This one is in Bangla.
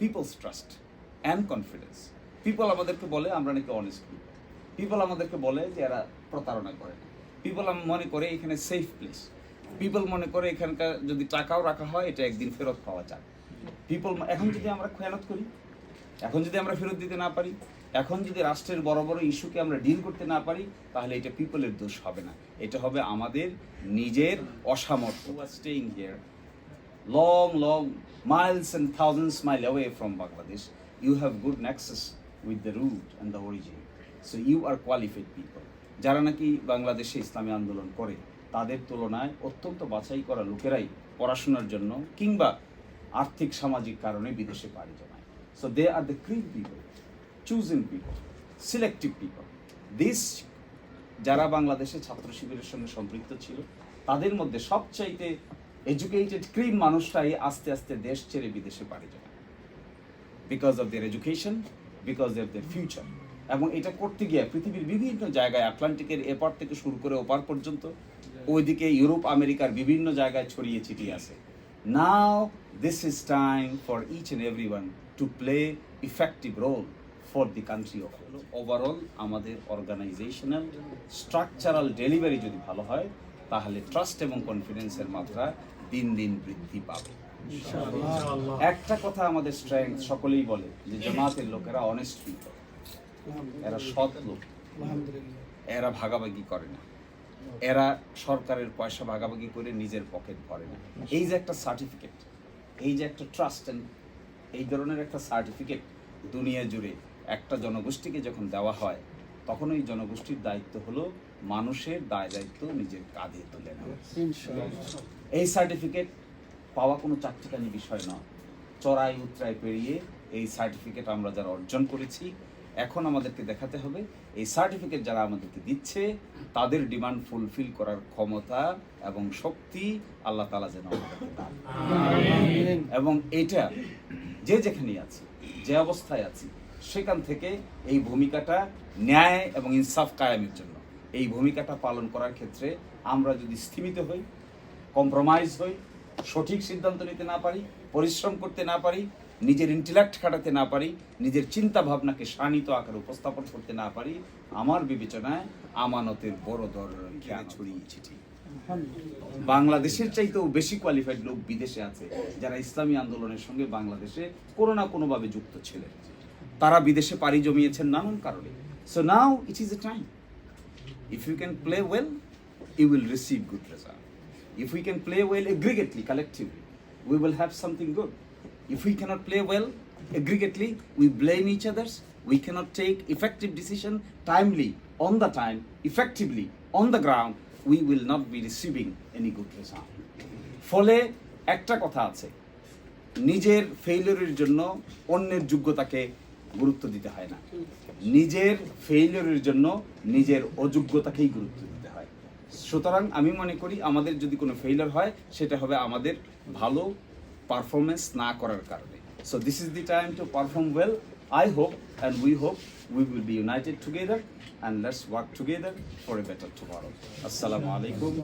People's trust and confidence people আমাদেরকে বলে, আমরা নাকি অনেস্ট পিপল পিপল আমাদেরকে বলে যে এরা প্রতারণা করে। পিপল মনে করে এখানে সেফ প্লেস পিপল মনে করে এখানকার যদি টাকাও রাখা হয়, এটা একদিন ফেরত পাওয়া যায়। পিপল এখন যদি আমরা খেয়ানত করি, এখন যদি আমরা ফেরত দিতে না পারি, এখন যদি রাষ্ট্রের বড় বড় ইস্যুকে আমরা ডিল করতে না পারি, তাহলে এটা পিপলের দোষ হবে না। এটা হবে আমাদের নিজের অসামর্থ্য। Staying here long, long miles and thousands mile away from Bangladesh, you have good nexus with the root and the origin. So you are qualified people. যারা নাকি বাংলাদেশে ইসলামী আন্দোলন করে তাদের তুলনায় অত্যন্ত বাছাই করা লোকেরাই পড়াশোনার জন্য কিংবা আর্থিক সামাজিক কারণে বিদেশে পাড়ি জমায় so they are the cream people choosing people selective people this যারা বাংলাদেশে ছাত্র শিবিরের সঙ্গে সম্পৃক্ত ছিল তাদের মধ্যে সবচাইতে এডুকেটেড ক্রিম মানুষটাই আস্তে আস্তে দেশ ছেড়ে বিদেশে পাড়ি যায় because of their education because of their future এবং এটা করতে গিয়ে পৃথিবীর বিভিন্ন জায়গায় আটলান্টিকের এপার থেকে শুরু করে ওপার পর্যন্ত, ওইদিকে ইউরোপ, আমেরিকার বিভিন্ন জায়গায় ছড়িয়ে ছিটিয়ে আছে। Now this is time for each and every one to play effective role for the country of overall আমাদের অর্গানাইজেশনাল স্ট্রাকচারাল ডেলিভারি যদি ভালো হয়, তাহলে ট্রাস্ট এবং কনফিডেন্সের মাত্রা দিন দিন বৃদ্ধি পাবে। একটা কথা আমাদের স্ট্রেংথ সকলেই বলে যে জামাতের লোকেরা অনেস্ট পিপল এরা সৎ লোক। এরা ভাগাভাগি করে না। এরা সরকারের পয়সা ভাগাভাগি করে নিজের পকেট ভরে না। এই যে একটা সার্টিফিকেট এই যে একটা ট্রাস্ট এই ধরনের একটা সার্টিফিকেট দুনিয়া জুড়ে একটা জনগোষ্ঠীকে যখন দেওয়া হয় তখন ওই জনগোষ্ঠীর দায়িত্ব হলো মানুষের দায় দায়িত্ব নিজের কাঁধে তুলে নেওয়া। এই সার্টিফিকেট পাওয়া কোনো চাকচিকানি বিষয় নয়। চড়াই উতরাই পেরিয়ে এই সার্টিফিকেট আমরা যারা অর্জন করেছি এখন আমাদেরকে দেখাতে হবে এই সার্টিফিকেট যারা আমাদেরকে দিচ্ছে তাদের ডিমান্ড ফুলফিল করার ক্ষমতা এবং শক্তি আল্লাহ তালা যেন আমাদেরকে দান এবং এটা যে যেখানেই আছে যে অবস্থায় আছি সেখান থেকে এই ভূমিকাটা ন্যায় এবং ইনসাফ কায়েমের জন্য। এই ভূমিকাটা পালন করার ক্ষেত্রে আমরা যদি স্থিমিত হই কম্প্রোমাইজ হই সঠিক সিদ্ধান্ত নিতে না পারি পরিশ্রম করতে না পারি নিজের ইন্টেলেক্ট খাটাতে না পারি নিজের চিন্তা ভাবনাকে শানিত আকারে উপস্থাপন করতে না পারি আমার বিবেচনায় আমানতের বড় জ্ঞান ছড়িয়ে চিঠি বাংলাদেশের চাইতেও বেশি কোয়ালিফাইড লোক বিদেশে আছে যারা ইসলামী আন্দোলনের সঙ্গে বাংলাদেশে কোনো না কোনোভাবে যুক্ত ছিলেন। তারা বিদেশে পাড়ি জমিয়েছেন নানান কারণে। So now it is a time if you can play well you will receive good result if you can play well aggregately collectively we will have something good if you cannot play well aggregately we blame each others we cannot take effective decision timely on the time effectively on the ground we will not be receiving any good result ফলে একটা কথা আছে। নিজের ফেইলিয়রের জন্য অন্যের যোগ্যতাকে গুরুত্ব দিতে হয় না। নিজের ফেইলিয়রের জন্য নিজের অযোগ্যতাকেই গুরুত্ব দিতে হয়। সুতরাং আমি মনে করি আমাদের যদি কোনো ফেইলিয়র হয়, সেটা হবে আমাদের ভালো পারফরমেন্স না করার কারণে। So this is the time to perform well I hope and we hope we will be united together and let's work together for a better tomorrow আসসালামু আলাইকুম